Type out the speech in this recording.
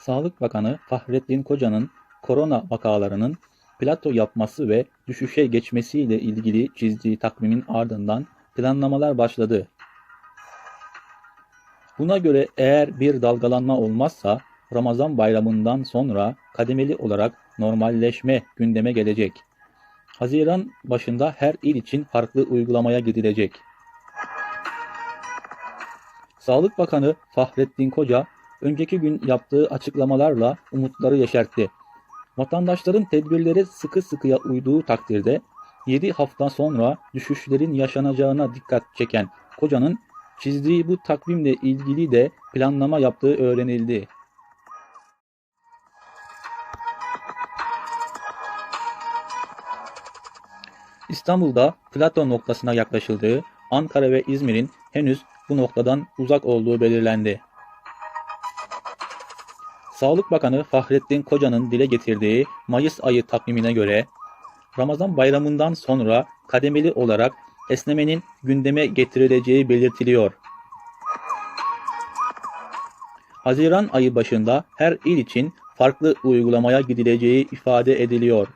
Sağlık Bakanı Fahrettin Koca'nın korona vakalarının plato yapması ve düşüşe geçmesiyle ilgili çizdiği takvimin ardından planlamalar başladı. Buna göre eğer bir dalgalanma olmazsa Ramazan bayramından sonra kademeli olarak normalleşme gündeme gelecek. Haziran başında her il için farklı uygulamaya gidilecek. Sağlık Bakanı Fahrettin Koca önceki gün yaptığı açıklamalarla umutları yeşertti. Vatandaşların tedbirlere sıkı sıkıya uyduğu takdirde 7 hafta sonra düşüşlerin yaşanacağına dikkat çeken Koca'nın çizdiği bu takvimle ilgili de planlama yaptığı öğrenildi. İstanbul'da Plato noktasına yaklaşıldığı, Ankara ve İzmir'in henüz bu noktadan uzak olduğu belirlendi. Sağlık Bakanı Fahrettin Koca'nın dile getirdiği Mayıs ayı takvimine göre Ramazan bayramından sonra kademeli olarak esnemenin gündeme getirileceği belirtiliyor. Haziran ayı başında her il için farklı uygulamaya gidileceği ifade ediliyor.